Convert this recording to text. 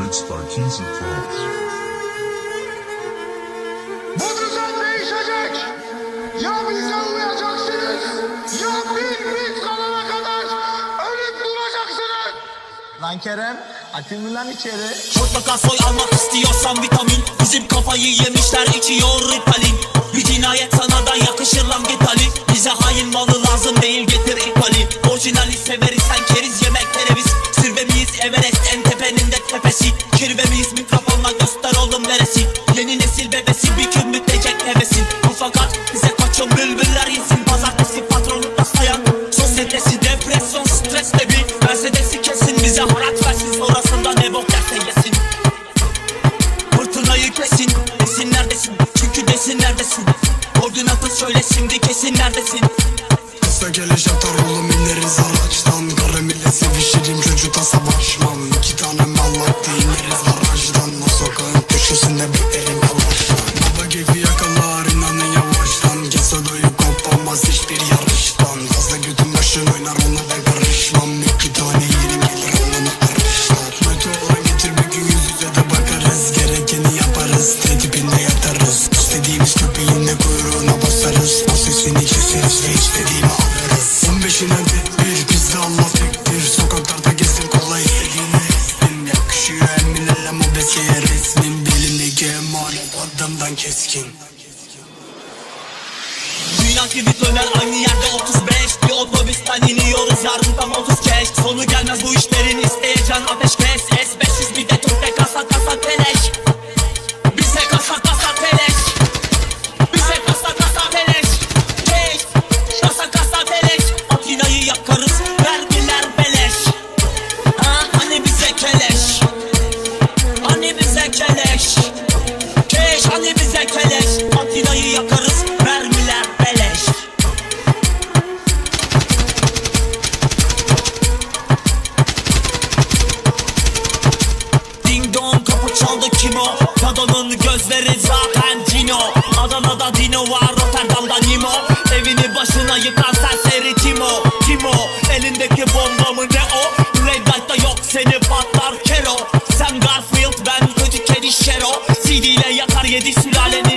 mixed by Keys and Frogs. Bu düzen değişecek. Ya bize uyacaksınız ya bir bit kalana kadar ölüp duracaksınız. Lan Kerem, atayım mı lan içeri? Mutlaka soy almak istiyorsan vitamin Bizim kafayı yemişler içiyor ritalin Yeni nesil bebesi bir gün bitecek hevesin Bu fakat bize kaçın bülbüller yesin Pazartesi patronlukta sayan Sosyetesi depresyon stresle bir Mercedes'i kesin bize hayat versin Sonrasında ne bok derse yesin. Fırtınayı kesin Desin neredesin? Çünkü desin neredesin? Koordinatı söyle şimdi kesin neredesin? Kısa geliş atar oğlum ineriz araçtan Karamele sevişirim çocukta savaşmam. İki tane sokağın köşesinde beklerim yavaştan Baba keyfi yakalar inanın yavaştan. Kesodoyu kopamaz hiçbir yarıştan. Fazla götün başın oynar ona da karışmam. İki tane yerim gelir onunla karışlar Kötü olan getir bir gün yüz yüze de bakarız. Gerekeni yaparız Tedibinde yatarız. İstediğimiz köpeğin kuyruğuna basarız. O sesini keseriz ve istediğimi alırız. 15'ine bir Emanet adamdan keskin. Dünya gibi döner aynı yerde 35 Bir otobüsten iniyoruz yarın tam 30 keş. Sonu gelmez bu işlerin isteyeceğin ateş kes. S500 bir de Türk'te kasa kasa teleş. Bize kasa kasa teleş. Bize kasa kasa teleş. Keş Kasa kasa teleş. Makinayı yakarız vergiler beleş. Ha hani bize keleş? Hani bize keleş kim o? Kadının gözleri zaten cino. Adana'da Dino var Rotterdam'da Nimo. Evini başına yıkan serseri Timo. Timo elindeki bomba mı ne o? Red Light'ta yok seni patlar kero. Sen Garfield ben kötü kedi Şero. CD ile yakar yedi sülaleni